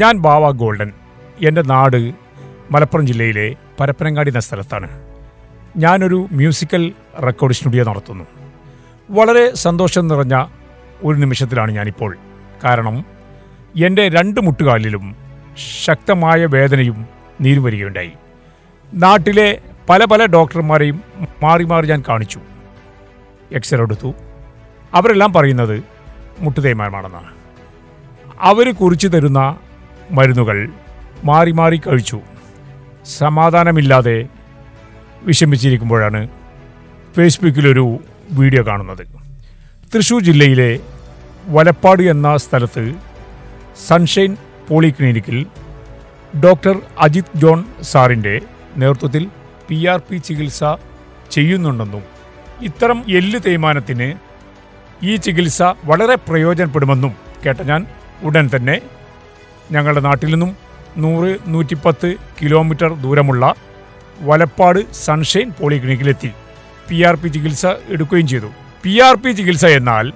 ഞാൻ ബാവ ഗോൾഡൻ. എന്റെ നാട് മലപ്പുറം ജില്ലയിലെ പരപ്പനങ്ങാടി എന്ന സ്ഥലത്താണ്. ഞാനൊരു മ്യൂസിക്കൽ റെക്കോർഡ് സ്റ്റുഡിയോ നടത്തുന്നു. വളരെ സന്തോഷം നിറഞ്ഞ ഒരു നിമിഷത്തിലാണ് ഞാനിപ്പോൾ. കാരണം എന്റെ രണ്ട് മുട്ടുകാലിലും ശക്തമായ വേദനയും നീരും വരികയുണ്ടായി. നാട്ടിലെ പല പല ഡോക്ടർമാരെയും മാറി മാറി ഞാൻ കാണിച്ചു. എക്സ്റേ എടുത്തു. അവരെല്ലാം പറയുന്നത് മുട്ടുതേയ്മാനമാണെന്നാണ് അവർ കുറിച്ചു തരുന്ന മരുന്നുകൾ മാറി മാറി കഴിച്ചു. സമാധാനമില്ലാതെ വിഷമിച്ചിരിക്കുമ്പോഴാണ് ഫേസ്ബുക്കിലൊരു വീഡിയോ കാണുന്നത്. തൃശ്ശൂർ ജില്ലയിലെ വലപ്പാട് എന്ന സ്ഥലത്ത് സൺഷൈൻ പോളിക്ലിനിക്കിൽ ഡോക്ടർ അജിത് ജോൺ സാറിന്റെ നേതൃത്വത്തിൽ പി ആർ പി ചികിത്സ ചെയ്യുന്നുണ്ടെന്നും ഇത്തരം എല്ല് തേയ്മാനത്തിന് ഈ ചികിത്സ വളരെ പ്രയോജനപ്പെടുമെന്നും കേട്ട ഞാൻ ഉടൻ തന്നെ ഞങ്ങളുടെ നാട്ടിൽ നിന്നും നൂറ് നൂറ്റിപ്പത്ത് കിലോമീറ്റർ ദൂരമുള്ള വലപ്പാട് സൺഷൈൻ പോളിക്ലിനിക്കിലെത്തി പി ആർ പി ചികിത്സ എടുക്കുകയും ചെയ്തു. പി ആർ പി ചികിത്സ എന്നാൽ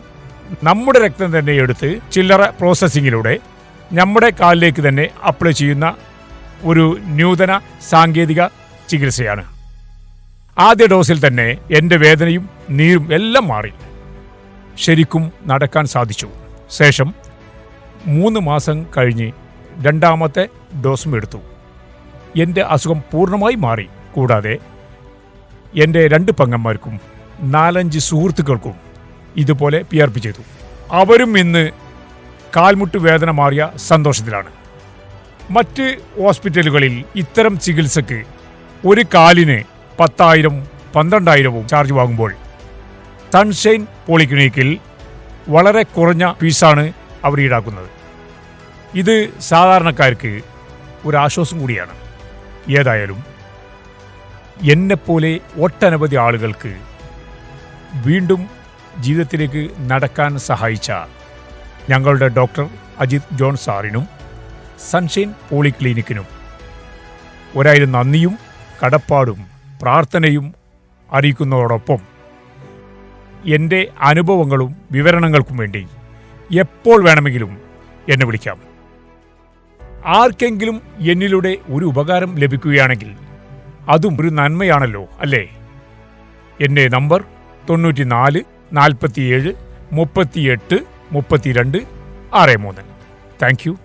നമ്മുടെ രക്തം തന്നെ എടുത്ത് ചില്ലറ പ്രോസസ്സിങ്ങിലൂടെ നമ്മുടെ കാലിലേക്ക് തന്നെ അപ്ലൈ ചെയ്യുന്ന ഒരു നൂതന സാങ്കേതിക ചികിത്സയാണ്. ആദ്യ ഡോസിൽ തന്നെ എന്റെ വേദനയും നീരും എല്ലാം മാറി. ശരിക്കും നടക്കാൻ സാധിച്ചു. ശേഷം മൂന്ന് മാസം കഴിഞ്ഞ് രണ്ടാമത്തെ ഡോസും എടുത്തു എന്റെ അസുഖം പൂർണമായി മാറി. കൂടാതെ എന്റെ രണ്ട് പങ്ങന്മാർക്കും നാലഞ്ച് സുഹൃത്തുക്കൾക്കും ഇതുപോലെ പി ആർ പി ചെയ്തു. അവരും ഇന്ന് കാൽമുട്ട് വേദന മാറിയ സന്തോഷത്തിലാണ്. മറ്റ് ഹോസ്പിറ്റലുകളിൽ ഇത്തരം ചികിത്സക്ക് ഒരു കാലിന് പത്തായിരം പന്ത്രണ്ടായിരവും ചാർജ് വാങ്ങുമ്പോൾ സൺഷൈൻ പോളിക്ലിനിക്കിൽ വളരെ കുറഞ്ഞ ഫീസാണ് അവർ ഈടാക്കുന്നത്. ഇത് സാധാരണക്കാർക്ക് ഒരു ആശ്വാസം കൂടിയാണ്. ഏതായാലും എന്നെപ്പോലെ ഒട്ടനവധി ആളുകൾക്ക് വീണ്ടും ജീവിതത്തിലേക്ക് നടക്കാൻ സഹായിച്ച ഞങ്ങളുടെ ഡോക്ടർ അജിത് ജോൺ സാറിനും സൺഷൈൻ പോളിക്ലിനിക്കിനും ഒരായിരം നന്ദിയും കടപ്പാടും പ്രാർത്ഥനയും അറിയിക്കുന്നതോടൊപ്പം എന്റെ അനുഭവങ്ങളും വിവരണങ്ങൾക്കും വേണ്ടി എപ്പോൾ വേണമെങ്കിലും എന്നെ വിളിക്കാം. ആർക്കെങ്കിലും എന്നിലൂടെ ഒരു ഉപകാരം ലഭിക്കുകയാണെങ്കിൽ അതും ഒരു നന്മയാണല്ലോ അല്ലേ? എന്റെ നമ്പർ തൊണ്ണൂറ്റി നാല് നാൽപ്പത്തിയേഴ് മുപ്പത്തിയെട്ട് മുപ്പത്തിരണ്ട് ആറ് മൂന്ന്. Thank you.